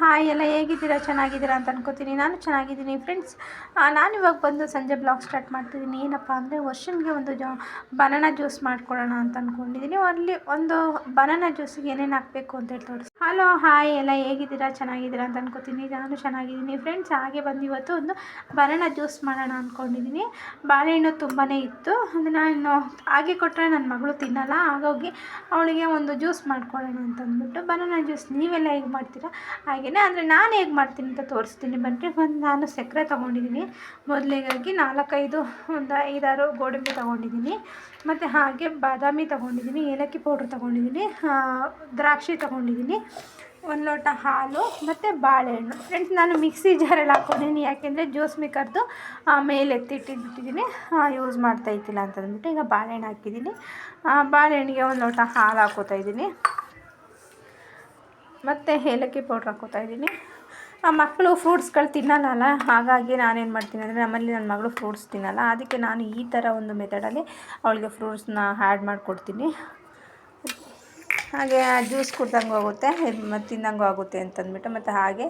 ह ಹಾಯ್ ಎಲ್ಲ ಹೇಗಿದ್ದೀರಾ? ಚೆನ್ನಾಗಿದ್ದೀರಾ ಅಂತ ಅನ್ಕೋತೀನಿ. ನಾನು ಚೆನ್ನಾಗಿದ್ದೀನಿ. ಫ್ರೆಂಡ್ಸ್ ನಾನು ಇವಾಗ ಬಂದು ಸಂಜೆ ಬ್ಲಾಗ್ ಸ್ಟಾರ್ಟ್ ಮಾಡ್ತಿದ್ದೀನಿ. ಏನಪ್ಪ ಅಂದರೆ ವರ್ಷನ್ಗೆ ಒಂದು ಜ ಬನಾನಾ ಜ್ಯೂಸ್ ಮಾಡ್ಕೊಳ್ಳೋಣ ಅಂತ ಅಂದ್ಕೊಂಡಿದ್ದೀನಿ ಅಲ್ಲಿ ಒಂದು ಬನಾನಾ ಜ್ಯೂಸಿಗೆ ಏನೇನು ಹಾಕಬೇಕು ಅಂತ ಹೇಳಿ ತೋರಿಸಿ. ಹಲೋ ಹಾಯ್ ಎಲ್ಲ ಹೇಗಿದ್ದೀರಾ? ಚೆನ್ನಾಗಿದ್ದೀರಾ ಅಂತ ಅನ್ಕೋತೀನಿ. ನಾನು ಚೆನ್ನಾಗಿದ್ದೀನಿ. ಫ್ರೆಂಡ್ಸ್ ಹಾಗೆ ಬಂದು ಇವತ್ತು ಒಂದು ಬನಾನಾ ಜ್ಯೂಸ್ ಮಾಡೋಣ ಅಂದ್ಕೊಂಡಿದ್ದೀನಿ ಬಾಳೆಹಣ್ಣು ತುಂಬಾ ಇತ್ತು. ಅದನ್ನು ನಾನು ಹಾಗೆ ಕೊಟ್ಟರೆ ನನ್ನ ಮಗಳು ತಿನ್ನಲ್ಲ. ಹಾಗಾಗಿ ಅವಳಿಗೆ ಒಂದು ಜ್ಯೂಸ್ ಮಾಡ್ಕೊಳ್ಳೋಣ ಅಂತ ಅಂದ್ಬಿಟ್ಟು ಬನಾನಾ ಜ್ಯೂಸ್ ನೀವೆಲ್ಲ ಹೇಗೆ ಮಾಡ್ತೀರಾ? ಹಾಗೆಯೇ ಅಂದರೆ ನಾನು ಹೇಗೆ ಮಾಡ್ತೀನಿ ಅಂತ ತೋರಿಸ್ತೀನಿ. ಬನ್ನಿ, ಒಂದು ನಾನು ಸಕ್ಕರೆ ತೊಗೊಂಡಿದ್ದೀನಿ. ಮೊದಲಿಗಾಗಿ ನಾಲ್ಕೈದು, ಒಂದು ಐದಾರು ಗೋಡಂಬಿ ತೊಗೊಂಡಿದ್ದೀನಿ. ಮತ್ತು ಹಾಗೆ ಬಾದಾಮಿ ತೊಗೊಂಡಿದ್ದೀನಿ, ಏಲಕ್ಕಿ ಪೌಡ್ರ್ ತೊಗೊಂಡಿದ್ದೀನಿ ದ್ರಾಕ್ಷಿ ತೊಗೊಂಡಿದ್ದೀನಿ, ಒಂದು ಲೋಟ ಹಾಲು, ಮತ್ತು ಬಾಳೆಹಣ್ಣು. ಫ್ರೆಂಡ್ಸ್ ನಾನು ಮಿಕ್ಸಿ ಜಾರಲ್ಲಿ ಹಾಕೊಂಡಿದ್ದೀನಿ. ಯಾಕೆಂದರೆ ಜ್ಯೂಸ್ ಮೇಕರ್ದು ಮೇಲೆ ಎತ್ತಿಟ್ಟಿಟ್ಬಿಟ್ಟಿದ್ದೀನಿ ಯೂಸ್ ಮಾಡ್ತಾ ಇದ್ದಿಲ್ಲ ಅಂತಂದ್ಬಿಟ್ಟು ಈಗ ಬಾಳೆಹಣ್ಣು ಹಾಕಿದ್ದೀನಿ. ಬಾಳೆಹಣ್ಣಿಗೆ ಒಂದು ಲೋಟ ಹಾಲು ಹಾಕೋತಾ ಇದ್ದೀನಿ. ಮತ್ತು ಏಲಕ್ಕಿ ಪೌಡ್ರ್ ಹಾಕೋತಾ ಇದ್ದೀನಿ. ಆ ಮಕ್ಕಳು ಫ್ರೂಟ್ಸ್ಗಳು ತಿನ್ನಲ್ಲ ಹಾಗಾಗಿ ನಾನೇನು ಮಾಡ್ತೀನಿ ಅಂದರೆ ನಮ್ಮಲ್ಲಿ ನನ್ನ ಮಗಳು ಫ್ರೂಟ್ಸ್ ತಿನ್ನಲ್ಲ. ಅದಕ್ಕೆ ನಾನು ಈ ಥರ ಒಂದು ಮೆಥಡಲ್ಲಿ ಅವಳಿಗೆ ಫ್ರೂಟ್ಸ್ನ ಆ್ಯಡ್ ಮಾಡಿಕೊಡ್ತೀನಿ. ಹಾಗೆ ಜ್ಯೂಸ್ ಕುಡ್ದಂಗೆ ಹೋಗುತ್ತೆ ಮತ್ತು ತಿಂದಂಗೂ ಆಗುತ್ತೆ ಅಂತಂದ್ಬಿಟ್ಟು ಮತ್ತು ಹಾಗೆ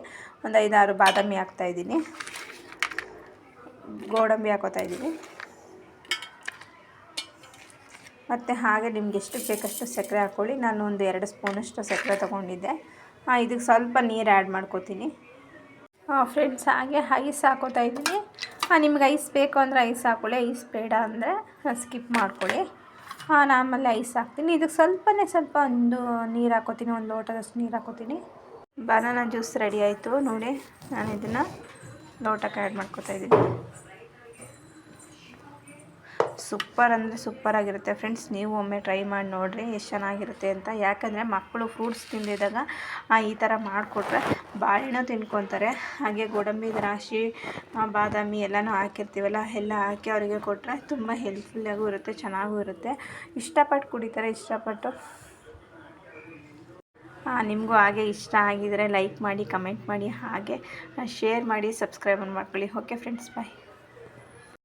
ಒಂದು ಐದಾರು ಬಾದಾಮಿ ಹಾಕ್ತಾಯಿದ್ದೀನಿ ಗೋಡಂಬಿ ಹಾಕೋತಾ ಇದ್ದೀನಿ. ಮತ್ತು ಹಾಗೆ ನಿಮ್ಗೆ ಎಷ್ಟು ಬೇಕಷ್ಟು ಸಕ್ಕರೆ ಹಾಕ್ಕೊಳ್ಳಿ ನಾನು ಒಂದು ಎರಡು ಸ್ಪೂನಷ್ಟು ಸಕ್ಕರೆ ತೊಗೊಂಡಿದ್ದೆ. ಇದಕ್ಕೆ ಸ್ವಲ್ಪ ನೀರು ಆ್ಯಡ್ ಮಾಡ್ಕೋತೀನಿ. ಫ್ರೆಂಡ್ಸ್ ಹಾಗೆ ಐಸ್ ಹಾಕೋತಾ ಇದ್ದೀನಿ. ನಿಮ್ಗೆ ಐಸ್ ಬೇಕು ಅಂದರೆ ಐಸ್ ಹಾಕೊಳ್ಳಿ, ಐಸ್ ಬೇಡ ಅಂದರೆ ಸ್ಕಿಪ್ ಮಾಡ್ಕೊಳ್ಳಿ. ನಾನು ಆಮೇಲೆ ಐಸ್ ಹಾಕ್ತೀನಿ. ಇದಕ್ಕೆ ಸ್ವಲ್ಪನೇ ಸ್ವಲ್ಪ ಒಂದು ನೀರು ಹಾಕೋತೀನಿ ಒಂದು ಲೋಟದಷ್ಟು ನೀರು ಹಾಕೋತೀನಿ ಬನಾನಾ ಜ್ಯೂಸ್ ರೆಡಿ ಆಯಿತು, ನೋಡಿ ನಾನು ಇದನ್ನು ಲೋಟಕ್ಕೆ ಆ್ಯಡ್ ಮಾಡ್ಕೋತಾ ಇದ್ದೀನಿ. ಸೂಪರ್ ಅಂದರೆ ಸೂಪರಾಗಿರುತ್ತೆ ಫ್ರೆಂಡ್ಸ್. ನೀವು ಒಮ್ಮೆ ಟ್ರೈ ಮಾಡಿ ನೋಡಿರಿ ಎಷ್ಟು ಚೆನ್ನಾಗಿರುತ್ತೆ ಅಂತ. ಯಾಕಂದರೆ ಮಕ್ಕಳು ಫ್ರೂಟ್ಸ್ ತಿಂದಿದ್ದಾಗ ಈ ಥರ ಮಾಡಿಕೊಟ್ರೆ ಬಾಳೆಹಣ್ಣು ತಿನ್ಕೊತಾರೆ. ಹಾಗೆ ಗೋಡಂಬಿ, ದ್ರಾಕ್ಷಿ ಬಾದಾಮಿ ಎಲ್ಲನೂ ಹಾಕಿರ್ತೀವಲ್ಲ, ಎಲ್ಲ ಹಾಕಿ ಅವರಿಗೆ ಕೊಟ್ಟರೆ ತುಂಬ ಹೆಲ್ಪ್ಫುಲ್ಲಾಗೂ ಇರುತ್ತೆ, ಚೆನ್ನಾಗೂ ಇರುತ್ತೆ. ಇಷ್ಟಪಟ್ಟು ಕುಡಿತಾರೆ, ಇಷ್ಟಪಟ್ಟು. ನಿಮಗೂ ಹಾಗೆ ಇಷ್ಟ ಆಗಿದರೆ ಲೈಕ್ ಮಾಡಿ ಕಮೆಂಟ್ ಮಾಡಿ, ಹಾಗೆ ಶೇರ್ ಮಾಡಿ ಸಬ್ಸ್ಕ್ರೈಬ್ ಮಾಡ್ಕೊಳ್ಳಿ. Okay friends bye